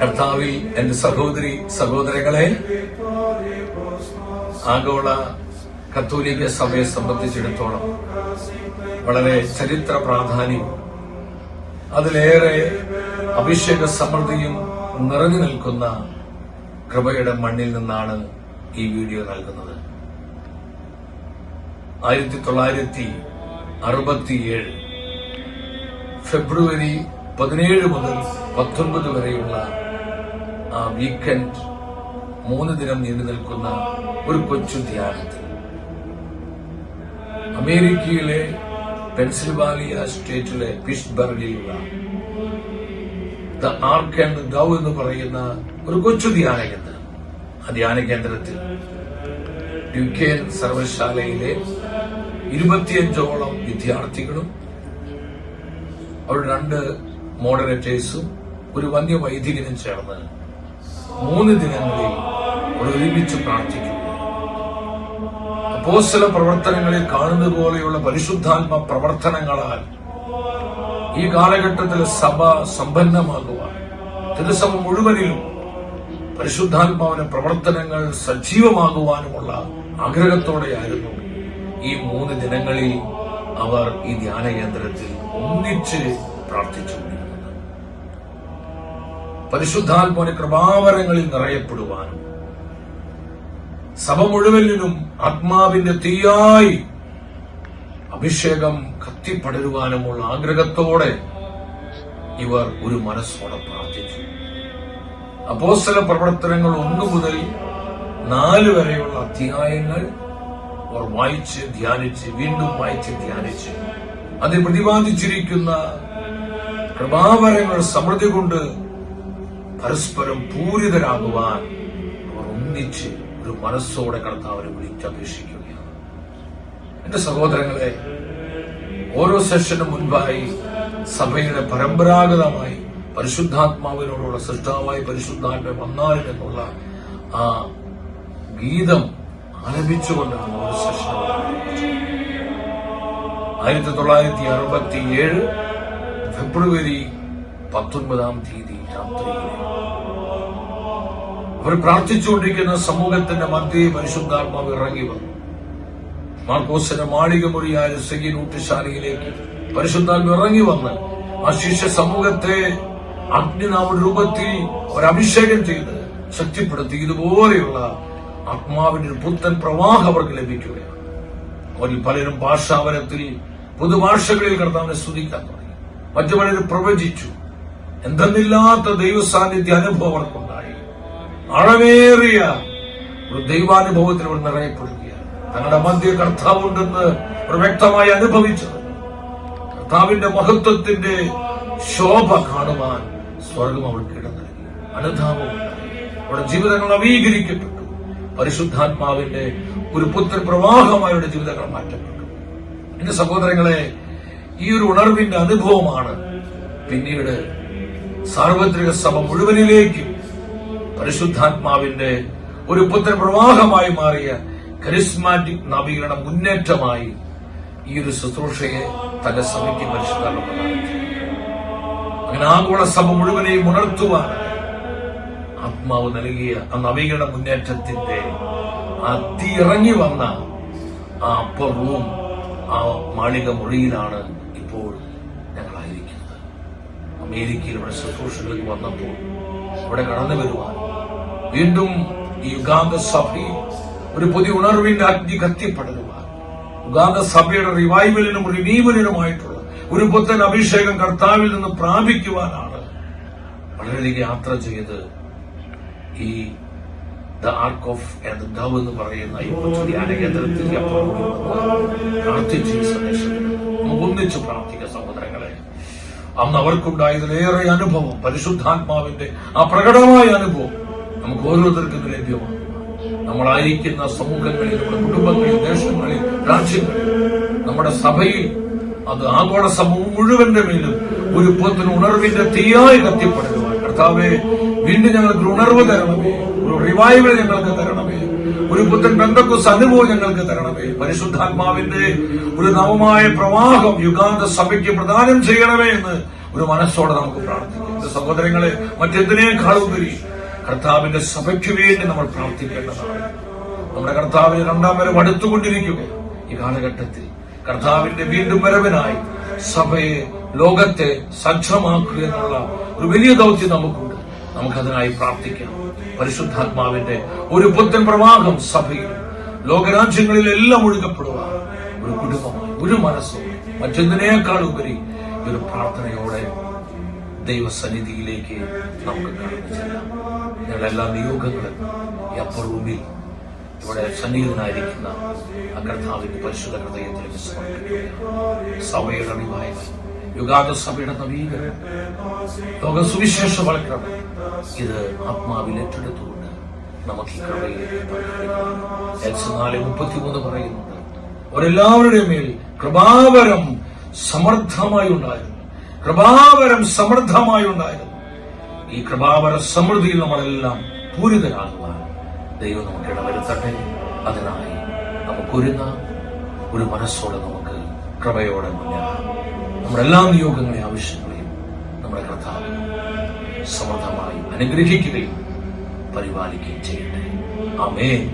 കർത്താവിൽ എന്റെ സഹോദരി സഹോദരങ്ങളെ ആഗോള കത്തോലിക്ക സഭയെ സംബന്ധിച്ചിടത്തോളം വളരെ ചരിത്ര പ്രാധാന്യവും അതിലേറെ അഭിഷേക സമൃദ്ധിയും നിറഞ്ഞു നിൽക്കുന്ന കൃപയുടെ മണ്ണിൽ നിന്നാണ് ഈ വീഡിയോ നൽകുന്നത്. ആയിരത്തി തൊള്ളായിരത്തി അറുപത്തിയേഴ് ഫെബ്രുവരി പതിനേഴ് മുതൽ പത്തൊൻപത് വരെയുള്ള വീക്കെൻഡ് മൂന്ന് ദിനം നീണ്ടു നിൽക്കുന്ന ഒരു കൊച്ചു ധ്യാനത്തിൽ. അമേരിക്കയിലെ പെൻസിൽവാനിയ സ്റ്റേറ്റിലെ പിഷ്ബർഗിലുള്ള ദ ആർക്ക് ആൻഡ് ഗവ് എന്ന് പറയുന്ന ഒരു കൊച്ചു ധ്യാന കേന്ദ്രം ആ ധ്യാന കേന്ദ്രത്തിൽ യുക്കെ സർവശാലയിലെ ഇരുപത്തിയഞ്ചോളം വിദ്യാർത്ഥികളും അവരുടെ രണ്ട് മോഡറേറ്റേഴ്സും ഒരു വന്യ വൈദികനും ചേർന്ന് മൂന്ന് ദിനങ്ങളിൽ ഒരുമിച്ച് പ്രാർത്ഥിക്കും അപ്പോസ്തല പ്രവർത്തനങ്ങളിൽ കാണുന്നത് പോലെയുള്ള പരിശുദ്ധാത്മ പ്രവർത്തനങ്ങളാൽ ഈ കാലഘട്ടത്തിൽ സഭ സമ്പന്നമാകുവാൻ തിരുസഭ മുഴുവനിലും പരിശുദ്ധാത്മാവിന്റെ പ്രവർത്തനങ്ങൾ സജീവമാകുവാനുമുള്ള ആഗ്രഹത്തോടെയായിരുന്നു ഈ മൂന്ന് ദിനങ്ങളിൽ അവർ ഈ ധ്യാന കേന്ദ്രത്തിൽ ഒന്നിച്ച് പ്രാർത്ഥിച്ചുകൊണ്ടിരുന്നത്. പരിശുദ്ധാത്മാവിന്റെ കൃപാവരങ്ങളിൽ നിറയപ്പെടുവാനും സഭ മുഴുവനും ആത്മാവിന്റെ തീയായി അഭിഷേകം കത്തിപ്പടരുവാനുമുള്ള ആഗ്രഹത്തോടെ ഇവർ ഒരു മനസ്സോടെ പ്രാർത്ഥിച്ചു. അപ്പോസ്തല പ്രവർത്തനങ്ങൾ ഒന്നു മുതൽ നാല് വരെയുള്ള അധ്യായങ്ങൾ അവർ വായിച്ച് ധ്യാനിച്ച് വീണ്ടും വായിച്ച് ധ്യാനിച്ച് അതിൽ പ്രതിപാദിച്ചിരിക്കുന്ന കൃപാവരങ്ങൾ സമൃദ്ധി കൊണ്ട് പരസ്പരം പൂരിതരാകുവാൻ അവർ ഒന്നിച്ച് ഒരു മനസ്സോടെ കർത്താവിനെ വിളിച്ചപേക്ഷിക്കുകയാണ് എന്റെ സഹോദരങ്ങളെ ഓരോ സെഷനും മുൻപായി സഭയുടെ പരമ്പരാഗതമായി പരിശുദ്ധാത്മാവിനോടുള്ള സൃഷ്ടാവായി പരിശുദ്ധാത്മ വന്നാലും എന്നുള്ള ആ ഗീതം ആലപിച്ചുകൊണ്ടാണ് ഓരോ സെഷൻ. ആയിരത്തി തൊള്ളായിരത്തി അറുപത്തി ഏഴ് ഫെബ്രുവരി പത്തൊൻപതാം തീയതി രാത്രിയിൽ അവർ പ്രാർത്ഥിച്ചുകൊണ്ടിരിക്കുന്ന സമൂഹത്തിന്റെ മധ്യേ പരിശുദ്ധാത്മാവ് ഇറങ്ങി വന്നു. മാർക്കോസിന്റെ മാളിക മുറിയായ സെഗി നൂട്ടുശാലയിലേക്ക് പരിശുദ്ധാത്മ ഇറങ്ങി വന്ന് ആ ശിഷ്യ സമൂഹത്തെ അഗ്നിനാമ രൂപത്തിൽ ഒരു അഭിഷേകം ചെയ്ത് ശക്തിപ്പെടുത്തി. ഇതുപോലെയുള്ള ആത്മാവിന്റെ ഒരു പുത്തൻ പ്രവാഹം അവർക്ക് ലഭിക്കുകയാണ്. അവരിൽ പലരും ഭാഷാവരത്തിൽ പുതുഭാഷകളിൽ കർത്താവിനെ സ്തുതിക്കാൻ തുടങ്ങി. മറ്റു പലരും പ്രവചിച്ചു. എന്തെന്നില്ലാത്ത ദൈവ സാന്നിധ്യ അനുഭവം അവർക്കുണ്ടായി. ആഴമേറിയ ഒരു ദൈവാനുഭവത്തിൽ അവർ നിറയപ്പെടുകയാണ്. തങ്ങളുടെ മധ്യ കർത്താവുണ്ടെന്ന് അവർ വ്യക്തമായി അനുഭവിച്ചത് കർത്താവിന്റെ മഹത്വത്തിന്റെ ശോഭ കാണുവാൻ സ്വർഗം അവർക്ക് ഇടം നൽകി അവരുടെ ജീവിതങ്ങൾ നവീകരിക്കപ്പെട്ടു. പരിശുദ്ധാത്മാവിന്റെ ഒരു പുത്ര അവരുടെ ജീവിതങ്ങൾ മാറ്റപ്പെട്ടു. എന്റെ സഹോദരങ്ങളെ ഈ ഒരു ഉണർവിന്റെ അനുഭവമാണ് പിന്നീട് സാർവത്രിക സഭ മുഴുവനിലേക്കും പരിശുദ്ധാത്മാവിന്റെ ഒരു പുത്രപ്രവാഹമായി മാറിയ കരിസ്മാറ്റിക് നവീകരണ മുന്നേറ്റമായി ഈ ഒരു ശുശ്രൂഷയെ തന്റെ സഭയ്ക്ക് പരിശുദ്ധാത്മ അങ്ങനെ ആഗോള സഭ മുഴുവനെയും ഉണർത്തുവാൻ ആത്മാവ് നൽകിയ ആ നവീകരണ മുന്നേറ്റത്തിന്റെ ആ വന്ന ആ അപ്പർ റൂം ആ മാളിക ഞങ്ങളായിരിക്കുന്നത് അമേരിക്കയിൽ ഇവിടെ വന്നപ്പോൾ ഇവിടെ കടന്നു വരുവാൻ വീണ്ടും ഈ യുഗാന്ത സഭയിൽ ഒരു പുതിയ ഉണർവിന്റെ അഗ്നി കത്തിപ്പെടരുവാൻ. യുഗാന്ത സഭയുടെ റിവൈവലിനും റിനീവലിനുമായിട്ടുള്ള ഒരു പുത്തൻ അഭിഷേകം കർത്താവിൽ നിന്ന് പ്രാപിക്കുവാനാണ് വളരെയധികം യാത്ര ചെയ്ത് ഈ ദ ആർക്ക് ഓഫ് ഡവ് എന്ന് പറയുന്ന ഈ സന്ദേശം. നമുക്ക് ഒന്നിച്ച് പ്രാർത്ഥിക്കുക സഹോദരങ്ങളെ. അന്ന് അവർക്കുണ്ടായതിലേറെ അനുഭവം പരിശുദ്ധാത്മാവിന്റെ ആ പ്രകടമായ അനുഭവം നമുക്ക് ഓരോരുത്തർക്കും ലഭ്യമാണ്. നമ്മളായിരിക്കുന്ന സമൂഹങ്ങളിൽ നമ്മുടെ കുടുംബങ്ങളിൽ ദേശങ്ങളിൽ രാജ്യങ്ങളിൽ നമ്മുടെ സഭയിൽ അത് ആഗോള സമൂഹം മുഴുവന്റെ മേലും ഒരു പോത്തിന് ഉണർവിന്റെ തീയായി കത്തിപ്പെടുവാൻ കർത്താവെ വീണ്ടും ഞങ്ങൾക്ക് ഉണർവ് തരണമേ ഒരു റിവൈവൽ ഞങ്ങൾക്ക് തരണമേ. ഒരു പുത്തൻ ബന്ധക്കുസ് അനുഭവം ഞങ്ങൾക്ക് തരണമേ. പരിശുദ്ധാത്മാവിന്റെ ഒരു നവമായ പ്രവാഹം യുഗാന്ത സഭയ്ക്ക് പ്രദാനം ചെയ്യണമേ എന്ന് ഒരു മനസ്സോടെ നമുക്ക് പ്രാർത്ഥിക്കാം. സഹോദരങ്ങളെ മറ്റെന്തിനേക്കാളുപരി കർത്താവിന്റെ സഭയ്ക്ക് വേണ്ടി നമ്മൾ പ്രാർത്ഥിക്കേണ്ടതാണ്. നമ്മുടെ കർത്താവിന് രണ്ടാം വരവ് അടുത്തുകൊണ്ടിരിക്കുക. ഈ കാലഘട്ടത്തിൽ കർത്താവിന്റെ വീണ്ടും വരവിനായി സഭയെ ലോകത്തെ സജ്ജമാക്കുക എന്നുള്ള ഒരു വലിയ ദൗത്യം നമുക്കുണ്ട്. നമുക്കതിനായി പ്രാർത്ഥിക്കാം. പരിശുദ്ധാത്മാവിന്റെ ഒരു പുത്തൻ പ്രവാഹം സഭയിൽ. ലോകരാജ്യങ്ങളിലെല്ലാം ഒഴുകപ്പെടുക ഒരു കുടുംബമായി ഒരു മനസ്സും മറ്റെന്തിനേക്കാൾ ഉപരി ഒരു പ്രാർത്ഥനയോടെ ദൈവസന്നിധിയിലേക്ക് നമുക്ക് കടന്നു ചെല്ലാം. ഞങ്ങളുടെ എല്ലാ നിയോഗങ്ങളും ഈ അപ്പുറവിൽ ഇവിടെ സന്നിഹിതനായിരിക്കുന്ന ആ പരിശുദ്ധ ഹൃദയത്തിലേക്ക് സമർപ്പിക്കുക സഭയുടെ അണിവായ്മ യുഗാത സഭയുടെ നവീകരണം ലോക സുവിശേഷവൽക്കരണം. ഇത് ആത്മാവിൽ ഏറ്റെടുത്തുകൊണ്ട് നമുക്ക് ഈ കൃപയിലേക്ക് മുപ്പത്തിമൂന്ന് പറയുന്നുണ്ട് അവരെല്ലാവരുടെയും മേൽ കൃപാവരം സമർത്ഥമായി ഉണ്ടായിരുന്നു. കൃപാവരം സമൃദ്ധമായി ഉണ്ടായിരുന്നു. ഈ കൃപാവര സമൃദ്ധിയിൽ നമ്മളെല്ലാം പൂരിതരാകുവാൻ ദൈവം നമുക്ക് ഇടവരുത്തട്ടെ. അതിനായി നമുക്കൊരുങ്ങാം. ഒരു മനസ്സോടെ നമുക്ക് കൃപയോടെ മുന്നേറാം. നമ്മുടെ എല്ലാ നിയോഗങ്ങളെയും ആവശ്യങ്ങളെയും നമ്മുടെ കർത്താവ് സമൃദ്ധമായി അനുഗ്രഹിക്കുകയും പരിപാലിക്കുകയും ചെയ്യട്ടെ. ആമേൻ.